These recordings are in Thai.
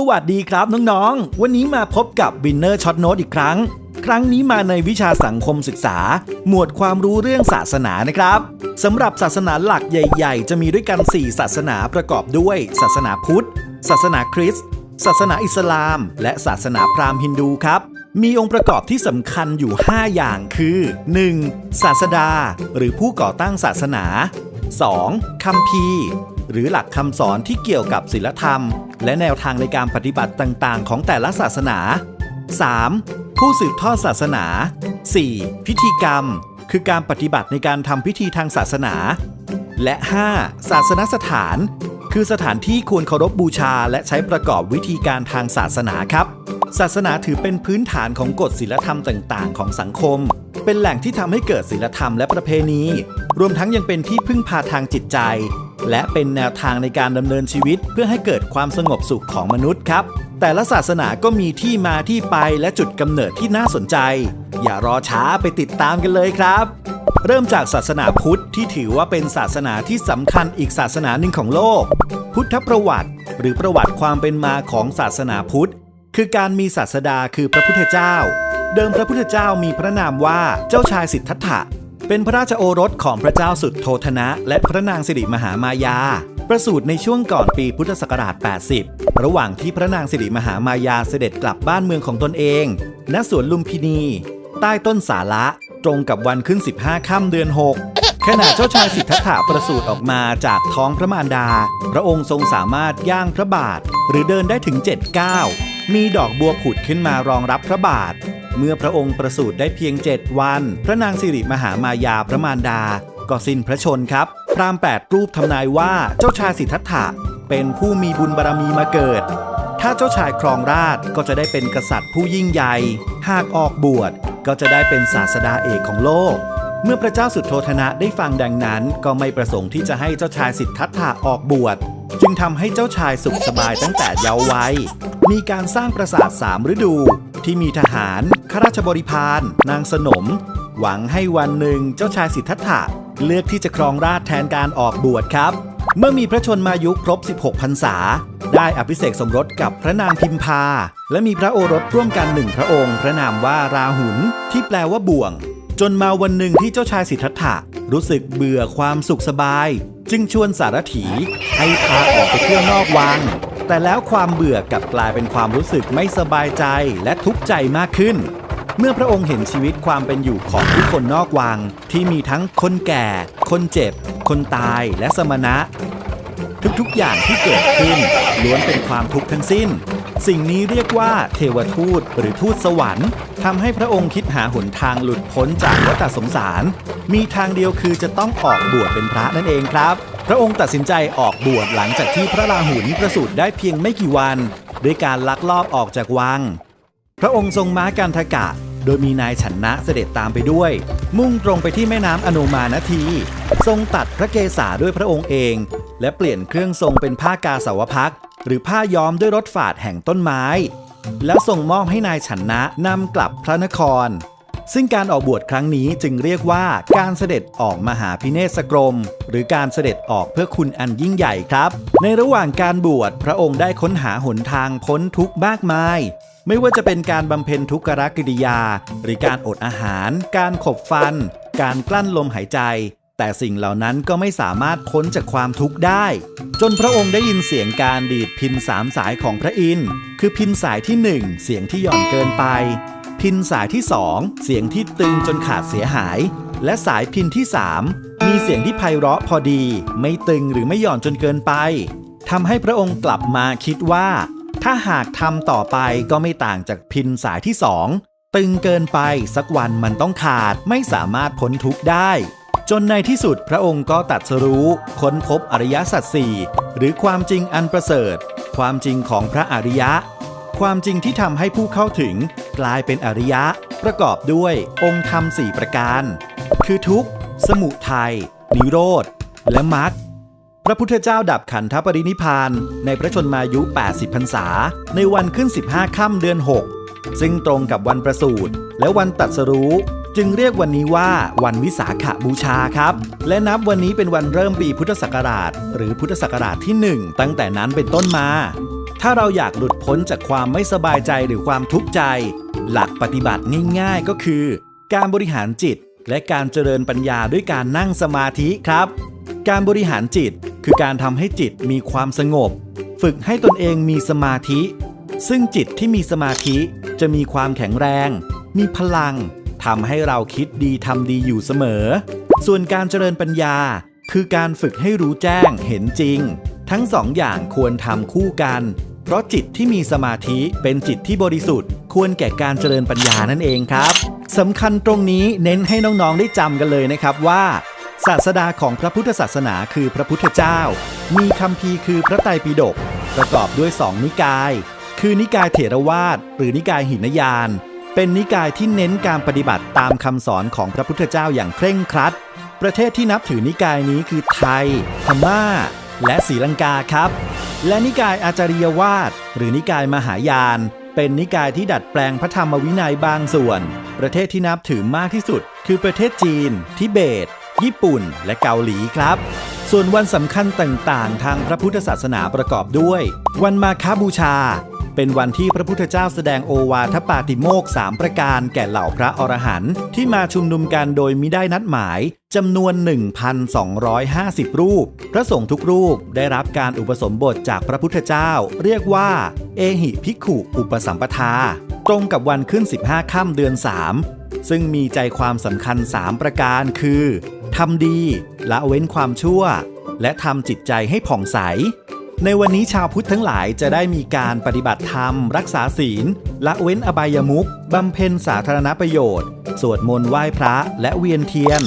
สวัสดีครับน้องๆ วันนี้มาพบกับ Winner Shot Note อีกครั้ง ครั้งนี้มาในวิชาสังคมศึกษา หมวดความรู้เรื่องศาสนานะครับสำหรับศาสนาหลักใหญ่ ๆ จะมีด้วยกัน 4 ศาสนาประกอบด้วย ศาสนาพุทธ ศาสนาคริสต์ ศาสนาอิสลาม และศาสนาพราหมณ์ฮินดูครับ มีองค์ประกอบที่สำคัญอยู่ 5 อย่างคือ 1. ศาสดา หรือผู้ก่อตั้งศาสนา 2. คัมภีร์ หรือหลักคำสอนที่เกี่ยวกับศีลธรรม และแนวทางในการปฏิบัติต่างๆ ของแต่ละศาสนา 3. ผู้สืบทอดศาสนา 4. พิธีกรรม คือการปฏิบัติในการทำพิธีทางศาสนา และ 5. ศาสนสถาน คือสถานที่ควรเคารพบูชา และใช้ประกอบวิธีการทางศาสนาครับ ศาสนาถือเป็นพื้นฐานของกฎศีลธรรมต่างๆ ของสังคม เป็นแหล่งที่ทำให้เกิดศีลธรรมและประเพณี รวมทั้งยังเป็นที่พึ่งพาทางจิตใจ และเป็นแนวทางในการดำเนินชีวิตเพื่อให้เกิดความสงบสุขของมนุษย์ครับ แต่ละศาสนาก็มีที่มาที่ไปและจุดกำเนิดที่น่าสนใจ อย่ารอช้าไปติดตามกันเลยครับ เริ่มจากศาสนาพุทธที่ถือว่าเป็นศาสนาที่สำคัญอีกศาสนาหนึ่งของโลก พุทธประวัติ หรือประวัติความเป็นมาของศาสนาพุทธ คือการมีศาสดาคือพระพุทธเจ้า เดิมพระพุทธเจ้ามีพระนามว่าเจ้าชายสิทธัตถะ เป็นพระราชโอรสของพระเจ้าสุดโทธนะ และพระนางสิริมหามายา ประสูติในช่วงก่อนปีพุทธศักราช 80 ระหว่างที่พระนางสิริมหามายาเสด็จกลับบ้านเมืองของตนเอง ณ สวนลุมพินี ใต้ต้นสาละตรงกับวันขึ้น 15 ค่ำเดือน 6 ขณะเจ้าชายสิทธัตถะประสูติออกมาจากท้องพระมารดา พระองค์ทรงสามารถย่างพระบาท หรือเดินได้ถึง7ก้าวมีดอกบัวผุดขึ้นมารองรับพระบาท เมื่อพระองค์ประสูติได้เพียง 7 วัน พระนางสิริมหามายาพระมารดา ก็สิ้นพระชนครับ พราหมณ์แปดรูปทำนายว่าเจ้าชายสิทธัตถะเป็นผู้มีบุญบารมีมาเกิด ถ้าเจ้าชายครองราชก็จะได้เป็นกษัตริย์ผู้ยิ่งใหญ่ หากออกบวชก็จะได้เป็นศาสดาเอกของโลก เมื่อพระเจ้าสุดโทธนะได้ฟังดังนั้น ก็ไม่ประสงค์ที่จะให้เจ้าชายสิทธัตถะออกบวช จึงทำให้เจ้าชายสุขสบายตั้งแต่เยาว์วัย มีการสร้างปราสาทสามฤดู ที่มีทหาร ข้าราชบริพาร นางสนม หวังให้วันหนึ่งเจ้าชายสิทธัตถะเลือกที่จะครองราชแทนการออกบวชครับ เมื่อมีพระชนมายุครบ 16 พรรษา ได้อภิเษกสมรสกับพระนางพิมพา และมีพระโอรสร่วมกันหนึ่งพระองค์ พระนามว่าราหุลที่แปลว่าบ่วง จนมาวันหนึ่งที่เจ้าชายสิทธัตถะรู้สึกเบื่อความสุขสบาย จึงชวนสารถีให้พาออกไปเที่ยวนอกวัง แต่แล้วความเบื่อกลับกลายเป็นความรู้สึกไม่สบายใจและทุกข์ใจมากขึ้น เมื่อพระองค์เห็นชีวิตความเป็นอยู่ของผู้คนนอกวัง ที่มีทั้งคนแก่ คนเจ็บ คนตายและสมณะ ทุกๆอย่างที่เกิดขึ้นล้วนเป็นความทุกข์ทั้งสิ้น สิ่งนี้เรียกว่าเทวทูตหรือทูตสวรรค์ทำให้พระองค์คิดหาหนทางหลุดพ้นจากวัฏสงสาร มีทางเดียวคือจะต้องออกบวชเป็นพระนั่นเองครับ พระองค์ตัดสินใจออกบวชหลังจากที่พระราหุลประสูติได้เพียงไม่กี่วัน ด้วยการลักลอบออกจากวัง พระองค์ทรงม้ากันทกะ โดยมีนายฉันนะเสด็จตามไปด้วย มุ่งตรงไปที่แม่น้ำอโนมานาที ทรงตัดพระเกศาด้วยพระองค์เอง และเปลี่ยนเครื่องทรงเป็นผ้ากาสาวพักหรือผ้าย้อมด้วยรถฝาดแห่งต้นไม้ แล้วส่งมอบให้นายฉันนะนำกลับพระนคร ซึ่งการออกบวชครั้งนี้จึงเรียกว่าการเสด็จออกมหาพิเนศกรม หรือการเสด็จออกเพื่อคุณอันยิ่งใหญ่ครับ ในระหว่างการบวชพระองค์ได้ค้นหาหนทางพ้นทุกข์มากมาย ไม่ว่าจะเป็นการบำเพ็ญทุกขกิริยา หรือการอดอาหาร การขบฟัน การกลั้นลมหายใจแต่สิ่งเหล่านั้นก็ไม่สามารถพ้นจากความทุกข์ได้ จนพระองค์ได้ยินเสียงการดีดพินสามสายของพระอินทร์คือพินสายที่หนึ่งเสียงที่หย่อนเกินไป พินสายที่ 2 เสียงที่ตึงจนขาดเสียหาย และสายพินที่ 3 มีเสียงที่ไพเราะพอดี ไม่ตึงหรือไม่หย่อนจนเกินไปทำให้พระองค์กลับมาคิดว่า ถ้าหากทำต่อไปก็ไม่ต่างจากพินสายที่2ตึงเกินไปสักวันมันต้องขาดไม่สามารถพ้นทุกข์ได้ จนในที่สุดพระองค์ก็ตัดสรู้ ค้นพบอริยสัจสี่หรือความจริงอันประเสริฐ ความจริงของพระอริยะ ความจริงที่ทำให้ผู้เข้าถึง กลายเป็นอริยะ ประกอบด้วยองค์ธรรมสี่ประการ คือทุกข์ สมุทัยนิโรธ และมรรคพระพุทธเจ้าดับขันธปรินิพานในพระชนมายุ 80 พรรษา ในวันขึ้น 15 ค่ำเดือน 6 ซึ่งตรงกับวันประสูติและวันตัดสรู้ จึงเรียกวันนี้ว่าวันวิสาขบูชาครับ และนับวันนี้เป็นวันเริ่มปีพุทธศักราช หรือพุทธศักราชที่ 1 ตั้งแต่นั้นเป็นต้นมา ถ้าเราอยากหลุดพ้นจากความไม่สบายใจหรือความทุกข์ใจ หลักปฏิบัติง่ายๆก็คือ การบริหารจิต และการเจริญปัญญาด้วยการนั่งสมาธิครับ การบริหารจิตคือการทำให้จิตมีความสงบ ฝึกให้ตนเองมีสมาธิ ซึ่งจิตที่มีสมาธิจะมีความแข็งแรง มีพลังทำให้เราคิดดีทำดีอยู่เสมอ ส่วนการเจริญปัญญา คือการฝึกให้รู้แจ้งเห็นจริง ทั้งสองอย่างควรทำคู่กัน เพราะจิตที่มีสมาธิเป็นจิตที่บริสุทธิ์ ควรแก่การเจริญปัญญานั่นเองครับสำคัญตรงนี้เน้นให้น้องๆได้จำกันเลยนะครับว่า ศาสดาของพระพุทธศาสนาคือพระพุทธเจ้า มีคำพีคือพระไตรปิฎกประกอบด้วยสองนิกาย คือนิกายเถรวาทหรือนิกายหินยาน เป็นนิกายที่เน้นการปฏิบัติตามคำสอนของพระพุทธเจ้าอย่างเคร่งครัด ประเทศที่นับถือนิกายนี้คือไทย พม่า และศรีลังกาครับ และนิกายอาจาริยวาดหรือนิกายมหายาน เป็นนิกายที่ดัดแปลงพระธรรมวินัยบางส่วน ประเทศที่นับถือมากที่สุด คือประเทศจีน ทิเบต ญี่ปุ่น และเกาหลีครับ ส่วนวันสำคัญต่างๆ ทางพระพุทธศาสนาประกอบด้วย วันมาฆบูชา เป็นวันที่พระพุทธเจ้าแสดงโอวาทปาติโมกสามประการแก่เหล่าพระอรหันต์ที่มาชุมนุมกันโดยมิได้นัดหมายจำนวน 1,250 รูป พระสงฆ์ทุกรูปได้รับการอุปสมบทจากพระพุทธเจ้า เรียกว่า เอหิภิกขุอุปสัมปทา ตรงกับวันขึ้น 15 ค่ำเดือน 3 ซึ่งมีใจความสำคัญ 3 ประการคือทำดีละเว้นความชั่ว และทำจิตใจให้ผ่องใส ในวันนี้ชาวพุทธทั้งหลายจะได้มีการปฏิบัติธรรม รักษาศีล ละเว้นอบายมุขบำเพ็ญสาธารณประโยชน์ สวดมนต์ไหว้พระและเวียนเทียน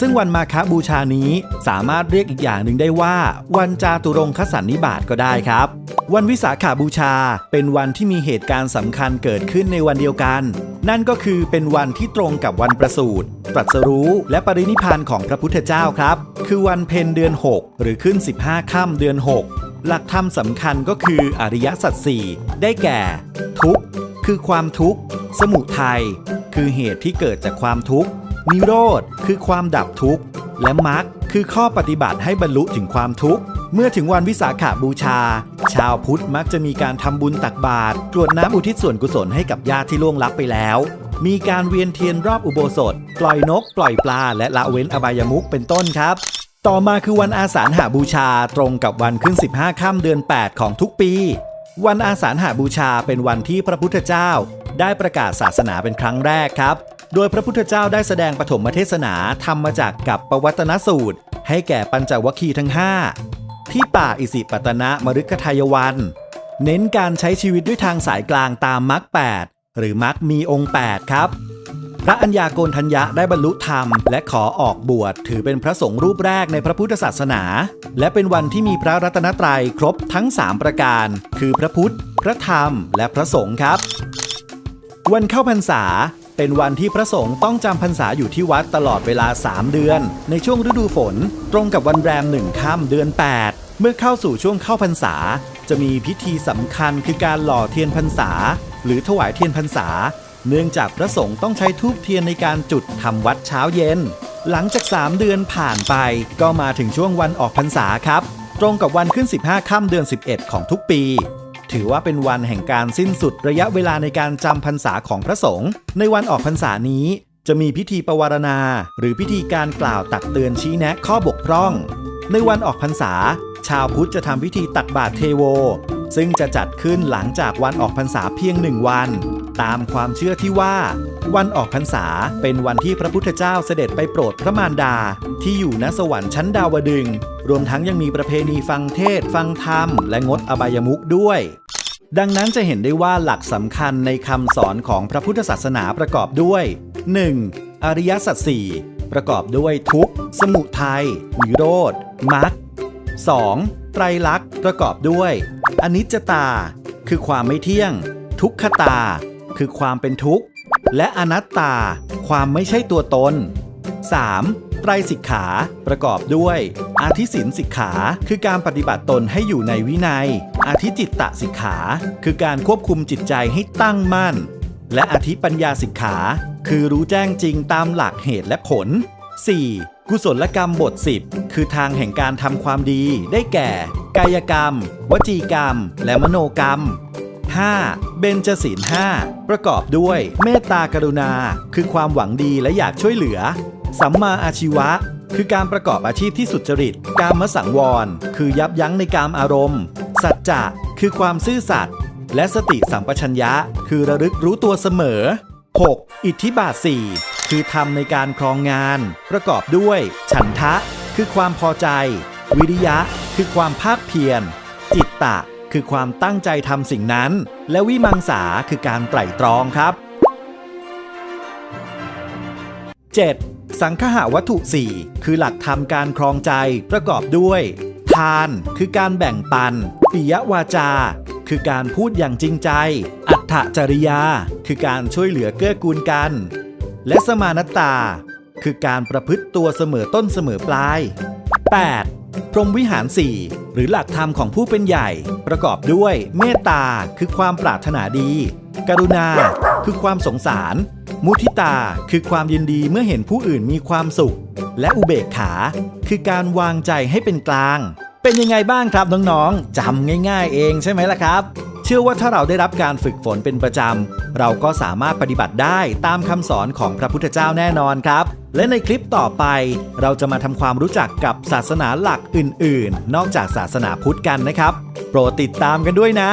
ซึ่งวันมาฆบูชานี้สามารถเรียกอีกอย่างหนึ่งได้ว่า วันจาตุรงคสันนิบาตก็ได้ครับ วันวิสาขาบูชาเป็นวันที่มีเหตุการณ์สำคัญเกิดขึ้นในวันเดียวกัน นั่นก็คือเป็นวันที่ตรงกับวันประสูติตรัสรู้และปรินิพพานของพระพุทธเจ้าครับ คือวันเพ็ญเดือน 6 หรือขึ้น 15 ค่ำเดือน 6 หลักธรรมสำคัญก็คืออริยสัจสี่ได้แก่ ทุกข์ คือความทุกข์ สมุทัยคือเหตุที่เกิดจากความทุกข์ นิโรธ คือความดับทุกข์ และมรรคคือข้อปฏิบัติให้บรรลุถึงความทุกข์ เมื่อถึงวันวิสาขาบูชา ชาวพุทธมักจะมีการทำบุญตักบาตรกรวดน้ำอุทิศส่วนกุศลให้กับญาติที่ล่วงลับไปแล้ว มีการเวียนเทียนรอบอุโบสถ ปล่อยนก ปล่อยปลา และละเว้นอบายมุขเป็นต้นครับ ต่อมาคือวันอาสาฬหาบูชาตรงกับวันขึ้น 15 ค่ำเดือน 8 ของทุกปี วันอาสาฬหาบูชาเป็นวันที่พระพุทธเจ้า ได้ประกาศศาสนาเป็นครั้งแรกครับ โดยพระพุทธเจ้าได้แสดงปฐมเทศนาทำมาจากกับปวัตนสูตร ให้แก่ปัญจวัคคีย์ทั้ง 5 ที่ป่าอิสิปตนะมฤคทายวัน เน้นการใช้ชีวิตด้วยทางสายกลางตามมรรค8หรือมรรคมีองค์ 8 ครับ พระอัญญาโกณทัญญะได้บรรลุธรรม และขอออกบวชถือเป็นพระสงฆ์รูปแรกในพระพุทธศาสนา และเป็นวันที่มีพระรัตนตรัยครบทั้ง 3 ประการ คือพระพุทธ พระธรรม และพระสงฆ์ครับ วันเข้าพรรษาเป็นวันที่พระสงฆ์ต้องจำพรรษาอยู่ที่วัดตลอดเวลา 3 เดือน ในช่วงฤดูฝน ตรงกับวันแรมหนึ่งค่ำเดือน 8 เมื่อเข้าสู่ช่วงเข้าพรรษา จะมีพิธีสำคัญคือการหล่อเทียนพรรษา หรือถวายเทียนพรรษา เนื่องจากพระสงฆ์ต้องใช้ทูบเทียนในการจุดทำวัดเช้าเย็น หลังจาก 3 เดือนผ่านไปก็มาถึงช่วงวันออกพรรษาครับ ตรงกับวันขึ้น 15 ค่ำเดือน 11 ของทุกปี ถือว่าเป็นวันแห่งการสิ้นสุดระยะเวลาในการจำพรรษาของพระสงฆ์ในวันออกพรรษานี้จะมีพิธีปวารณา หรือพิธีการกล่าวตักเตือนชี้แนะข้อบกพร่อง ในวันออกพรรษา ชาวพุทธจะทำพิธีตักบาตรเทโว ซึ่งจะจัดขึ้นหลังจากวันออกพรรษาเพียงหนึ่งวัน ตามความเชื่อที่ว่า วันออกพรรษาเป็นวันที่พระพุทธเจ้าเสด็จไปโปรดพระมารดา ที่อยู่ณสวรรค์ชั้นดาวดึง รวมทั้งยังมีประเพณีฟังเทศ ฟังธรรม และงดอบายมุขด้วยดังนั้นจะเห็นได้ว่าหลักสำคัญในคำสอนของพระพุทธศาสนาประกอบด้วย 1. อริยสัจสี่ประกอบด้วยทุกข์ สมุทัยนิโรธมรรค 2. ไตรลักษณ์ประกอบด้วย อนิจจตา คือความไม่เที่ยง ทุกขตา คือความเป็นทุกข์ และอนัตตา ความไม่ใช่ตัวตน 3. ไตรสิกขาประกอบด้วย อาทิศินสิกขา คือการปฏิบัติตนให้อยู่ในวินัย อาทิจิตตสิกขา คือการควบคุมจิตใจให้ตั้งมั่น และอาทิปัญญาสิกขา คือรู้แจ้งจริงตามหลักเหตุและผล 4. กุศลกรรมบท 10 คือทางแห่งการทำความดีได้แก่ กายกรรม วจีกรรม และมโนกรรม 5. เบญจศีล5ประกอบด้วย เมตตากรุณา คือความหวังดีและอยากช่วยเหลือ สัมมาอาชีวะ คือการประกอบอาชีพที่สุจริต กามสังวร คือยับยั้งในการอารมณ์ สัจจะ คือความซื่อสัตย์ และสติสัมปชัญญะ คือระลึกรู้ตัวเสมอ 6. อิทธิบาท4 คือทำในการครองงาน ประกอบด้วย ฉันทะ คือความพอใจ วิริยะ คือความภาคเพียร จิตตะ คือความตั้งใจทำสิ่งนั้น และวิมังสาคือการไตร่ตรองครับ 7. สังคหาวัตถุ 4 คือหลักธรรมการครองใจ ประกอบด้วย ทาน คือการแบ่งปัน ปิยวาจา คือการพูดอย่างจริงใจ อัตถจริยา คือการช่วยเหลือเกื้อกูลกัน และสมานตา คือการประพฤติตัวเสมอต้นเสมอปลาย 8. พรหมวิหาร 4 หรือหลักธรรมของผู้เป็นใหญ่ ประกอบด้วยเมตตาคือความปรารถนาดี กรุณา คือความสงสาร มุทิตาคือความยินดีเมื่อเห็นผู้อื่นมีความสุข และอุเบกขา คือการวางใจให้เป็นกลาง เป็นยังไงบ้างครับน้องๆจำง่าย ๆ เองใช่ไหมล่ะครับ เชื่อว่าถ้าเราได้รับการฝึกฝนเป็นประจำ เราก็สามารถปฏิบัติได้ตามคำสอนของพระพุทธเจ้าแน่นอนครับ และในคลิปต่อไป เราจะมาทำความรู้จักกับศาสนาหลักอื่น ๆ นอกจากศาสนาพุทธกันนะครับ โปรดติดตามกันด้วยนะ